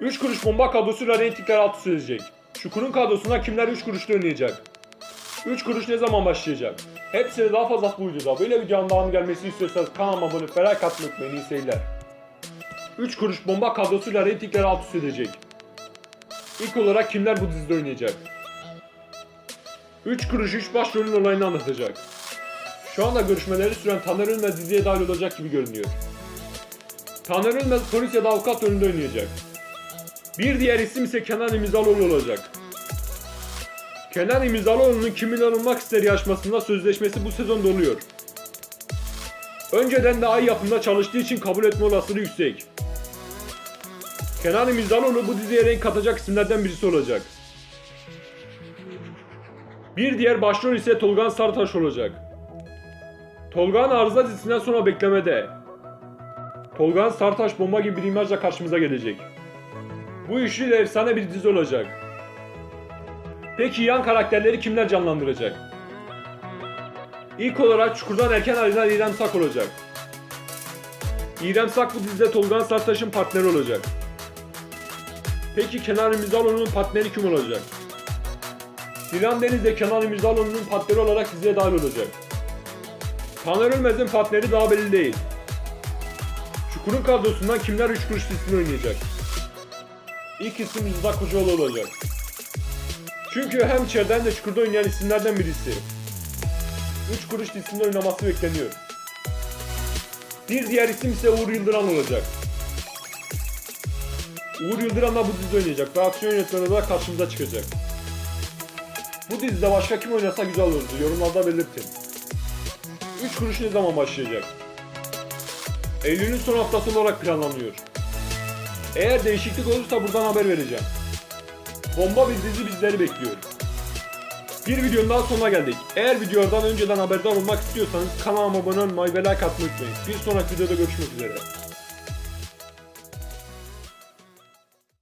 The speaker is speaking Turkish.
3 kuruş bomba kadrosuyla reytingler alt üst edecek. Çukur'un kadrosunda kimler 3 kuruşta oynayacak? 3 kuruş ne zaman başlayacak? Hepsini daha fazla bu videoda. Böyle videonun devamı gelmesini istiyorsanız kanalıma abone olup like atmayı unutmayın. İyi seyirler. 3 kuruş bomba kadrosuyla reytingler alt üst. İlk olarak kimler bu dizide oynayacak? 3 kuruş 3 başrolün olayını anlatacak. Şu anda görüşmeleri süren Taner Ülmez diziye dahil olacak gibi görünüyor. Taner Ülmez polis ya da avukat rolünde oynayacak. Bir diğer isim ise Kenan İmirzalıoğlu olacak. Kenan İmirzalıoğlu'nun Kim Milyon Olmak İster yarışmasında sözleşmesi bu sezon doluyor. Önceden de ay yapımda çalıştığı için kabul etme olasılığı yüksek. Kenan İmirzalıoğlu bu diziye renk katacak isimlerden birisi olacak. Bir diğer başrol ise Tolgan Sartaş olacak. Tolgan arıza dizisinden sonra beklemede. Tolgan Sartaş bomba gibi bir imajla karşımıza gelecek. Bu üçlü de efsane bir dizi olacak. Peki yan karakterleri kimler canlandıracak? İlk olarak Çukur'dan erken ayrılan İrem Sak olacak. İrem Sak bu dizide Tolgan Sartaş'ın partneri olacak. Peki Kenan İmirzalıoğlu'nun partneri kim olacak? Dilan Deniz de Kenan İmirzalıoğlu'nun partneri olarak diziye dahil olacak. Taner Ölmez'in partneri daha belli değil. Çukur'un kadrosundan kimler 3 kuruş dizisini oynayacak? İlk isim Rıza Kocaoğlu olacak. Çünkü hem içeriden de Çukur'da oynayan isimlerden birisi. 3 kuruş dizisinde oynaması bekleniyor. Bir diğer isim ise Uğur Yıldıran olacak. Uğur Yıldıran da bu dizide oynayacak ve aksiyon yönetmeni olarak karşımıza çıkacak. Bu dizide başka kim oynasa güzel olurdu. Yorumlarda belirtin. 3 kuruş ne zaman başlayacak? Eylül'ün son haftası olarak planlanıyor. Eğer değişiklik olursa buradan haber vereceğim. Bomba bir dizi bizleri bekliyor. Bir videonun daha sonuna geldik. Eğer videolardan önceden haberdar olmak istiyorsanız kanalıma abone olmayı ve like atmayı unutmayın. Bir sonraki videoda görüşmek üzere.